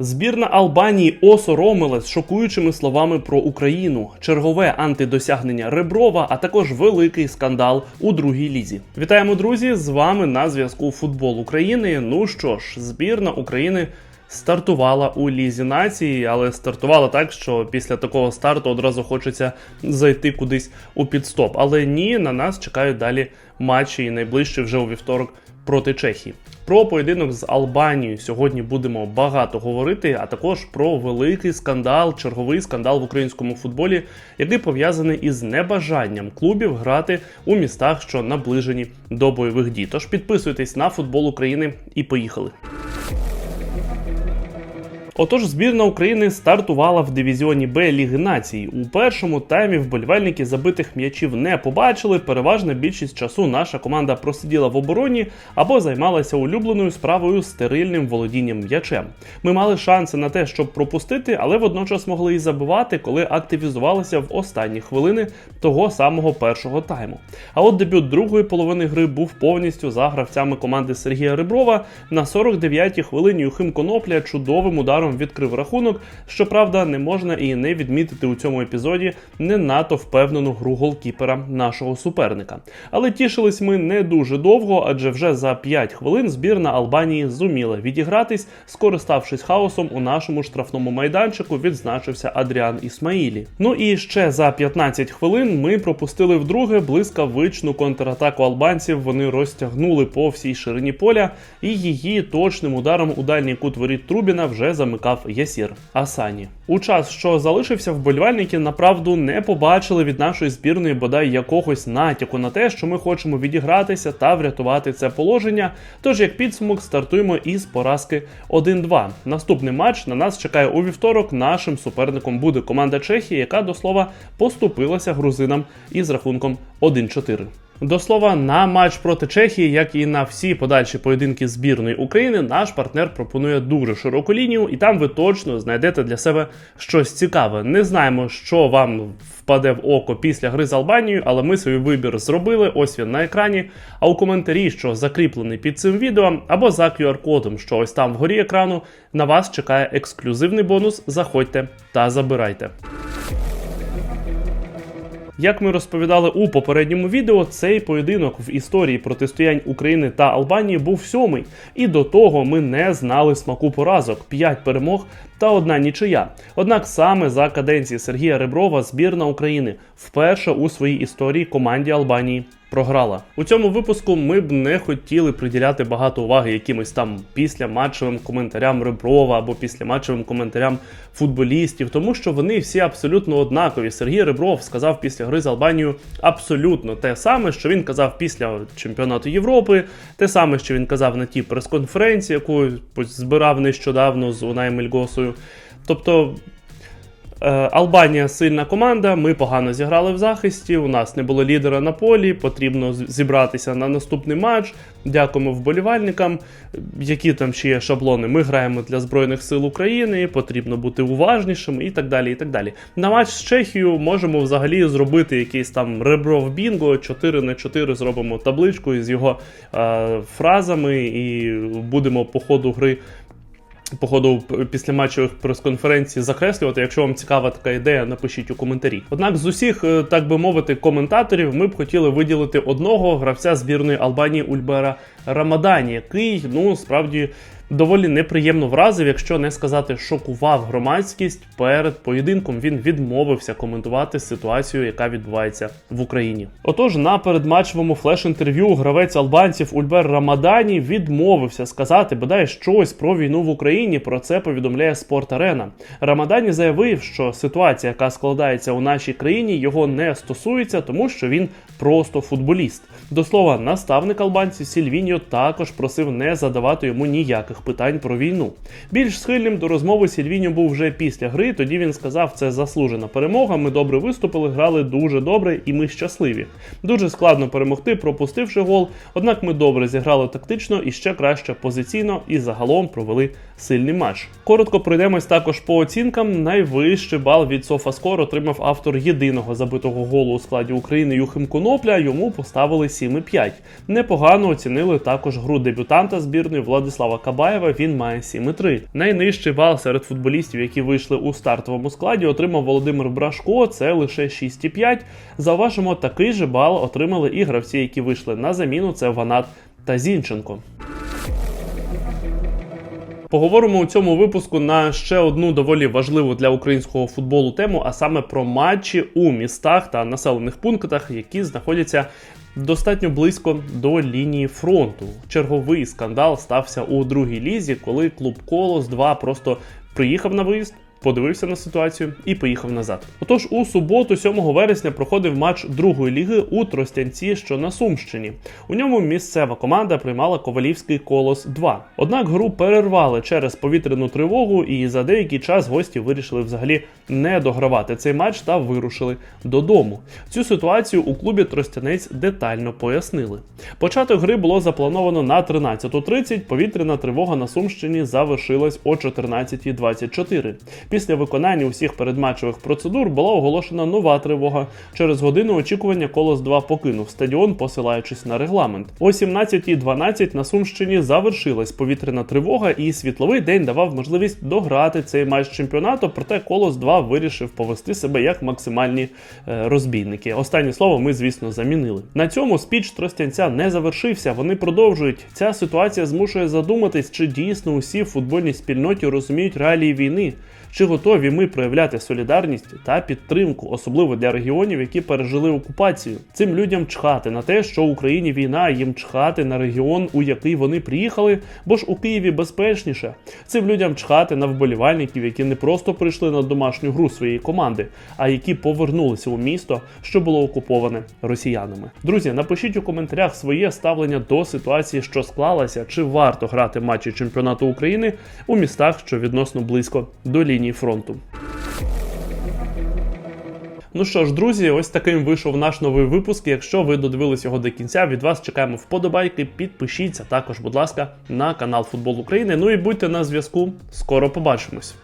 Збірна Албанії осоромилась шокуючими словами про Україну, чергове антидосягнення Реброва, а також великий скандал у другій лізі. Вітаємо, друзі! З вами на зв'язку Футбол України. Ну що ж, збірна України. Стартувала у лізі нації, але стартувала так, що після такого старту одразу хочеться зайти кудись у підстоп. Але ні, на нас чекають далі матчі, і найближчі вже у вівторок проти Чехії. Про поєдинок з Албанією сьогодні будемо багато говорити, а також про великий скандал, черговий скандал в українському футболі, який пов'язаний із небажанням клубів грати у містах, що наближені до бойових дій. Тож підписуйтесь на футбол України і поїхали. Отож, збірна України стартувала в дивізіоні Б Ліги Націй. У першому таймі вболівальники забитих м'ячів не побачили. Переважна більшість часу наша команда просиділа в обороні або займалася улюбленою справою стерильним володінням м'ячем. Ми мали шанси на те, щоб пропустити, але водночас могли і забивати, коли активізувалися в останні хвилини того самого першого тайму. А от дебют другої половини гри був повністю за гравцями команди Сергія Риброва. На 49-й хвилині Юхим Конопля чудовим ударом відкрив рахунок. Щоправда, не можна і не відмітити у цьому епізоді не надто впевнену гру голкіпера нашого суперника. Але тішились ми не дуже довго, адже вже за 5 хвилин збірна Албанії зуміла відігратись, скориставшись хаосом у нашому штрафному майданчику, відзначився Адріан Ісмаїлі. Ну і ще за 15 хвилин ми пропустили вдруге блискавичну контратаку албанців. Вони розтягнули по всій ширині поля, і її точним ударом у дальній кут воріт Трубіна вже замикав Ясір Асані. У час, що залишився, вболівальники направду не побачили від нашої збірної бодай якогось натяку на те, що ми хочемо відігратися та врятувати це положення. Тож, як підсумок, стартуємо із поразки 1-2. Наступний матч на нас чекає у вівторок. Нашим суперником буде команда Чехії, яка до слова поступилася грузинам із рахунком 1-4. До слова, на матч проти Чехії, як і на всі подальші поєдинки збірної України, наш партнер пропонує дуже широку лінію, і там ви точно знайдете для себе щось цікаве. Не знаємо, що вам впаде в око після гри з Албанією, але ми свій вибір зробили. Ось він на екрані. А у коментарі, що закріплений під цим відео, або за QR-кодом, що ось там вгорі екрану, на вас чекає ексклюзивний бонус. Заходьте та забирайте. Як ми розповідали у попередньому відео, цей поєдинок в історії протистоянь України та Албанії був сьомий, і до того ми не знали смаку поразок: 5 перемог та одна нічия. Однак саме за каденції Сергія Реброва збірна України вперше у своїй історії команді Албанії програла. У цьому випуску ми б не хотіли приділяти багато уваги якимось там післяматчевим коментарям Реброва або післяматчевим коментарям футболістів, тому що вони всі абсолютно однакові. Сергій Ребров сказав після гри з Албанією абсолютно те саме, що він казав після чемпіонату Європи, те саме, що він казав на тій прес-конференції, яку збирав нещодавно з Унаєм Ільгосою. Тобто. Е, Албанія сильна команда. Ми погано зіграли в захисті. У нас не було лідера на полі. Потрібно зібратися на наступний матч. Дякуємо вболівальникам. Які там ще є шаблони? Ми граємо для Збройних сил України, потрібно бути уважнішими і так далі. і так далі. На матч з Чехією можемо взагалі зробити якийсь там ребров бінго, 4 на 4 зробимо табличку із його е, фразами, і будемо по ходу гри по ходу після матчових прес-конференцій закреслювати. Якщо вам цікава така ідея, напишіть у коментарі. Однак з усіх, е, так би мовити, коментаторів ми б хотіли виділити одного гравця збірної Албанії Ульбера Рамадані, який ну справді. Доволі неприємно вразив, якщо не сказати, шокував громадськість перед поєдинком. Він відмовився коментувати ситуацію, яка відбувається в Україні. Отож, на передматчевому флеш-інтерв'ю гравець албанців Ульбер Рамадані відмовився сказати бодай щось про війну в Україні. Про це повідомляє Спорт Арена. Рамадані заявив, що ситуація, яка складається у нашій країні, його не стосується, тому що він просто футболіст. До слова, наставник албанців Сільвіньо також просив не задавати йому ніяких питань про війну. Більш схильним до розмови Сільвіньо був вже після гри. Тоді він сказав, це заслужена перемога. Ми добре виступили, грали дуже добре, і ми щасливі. Дуже складно перемогти, пропустивши гол. Однак ми добре зіграли тактично і ще краще позиційно і загалом провели сильний матч. Коротко пройдемось також по оцінкам. Найвищий бал від Софаскор отримав автор єдиного забитого голу у складі України Юхим Конопля. Йому поставили 7,5. Непогано оцінили також гру дебютанта збірної Владислава Кабаєва Миколаєва він має 7,3. Найнижчий бал серед футболістів, які вийшли у стартовому складі, отримав Володимир Брашко. Це лише 6,5. Зауважимо, такий же бал отримали і гравці, які вийшли на заміну. Це Ванат та Зінченко. Поговоримо у цьому випуску на ще одну доволі важливу для українського футболу тему, а саме про матчі у містах та населених пунктах, які знаходяться достатньо близько до лінії фронту. Черговий скандал стався у другій лізі, коли клуб Колос 2 просто приїхав на виїзд. Подивився на ситуацію і поїхав назад. Отож, у суботу, 7 вересня, проходив матч другої ліги у Тростянці, що на Сумщині. У ньому місцева команда приймала Ковалівський колос 2. Однак гру перервали через повітряну тривогу, і за деякий час гості вирішили взагалі не догравати цей матч та вирушили додому. Цю ситуацію у клубі Тростянець детально пояснили. Початок гри було заплановано на 13.30, Повітряна тривога на Сумщині завершилась о 14.24. Після виконання усіх передматчевих процедур була оголошена нова тривога. Через годину очікування Колос 2 покинув стадіон, посилаючись на регламент. О 17.12 на Сумщині завершилась повітряна тривога, і світловий день давав можливість дограти цей матч чемпіонату. Проте Колос 2 вирішив повести себе як максимальні е, розбійники. Останнє слово ми, звісно, замінили. На цьому спіч Тростянця не завершився. Вони продовжують. Ця ситуація змушує задуматись, чи дійсно усі в футбольній спільноті розуміють реалії війни. Чи готові ми проявляти солідарність та підтримку, особливо для регіонів, які пережили окупацію? Цим людям чхати на те, що в Україні війна, їм чхати на регіон, у який вони приїхали, бо ж у Києві безпечніше. Цим людям чхати на вболівальників, які не просто прийшли на домашню гру своєї команди, а які повернулися у місто, що було окуповане росіянами. Друзі, напишіть у коментарях своє ставлення до ситуації, що склалася, чи варто грати матчі чемпіонату України у містах, що відносно близько до лінії фронту. Ну що ж, друзі, ось таким вийшов наш новий випуск. Якщо ви додивились його до кінця, від вас чекаємо вподобайки. Підпишіться також, будь ласка, на канал Футбол України. Ну і будьте на зв'язку. Скоро побачимось.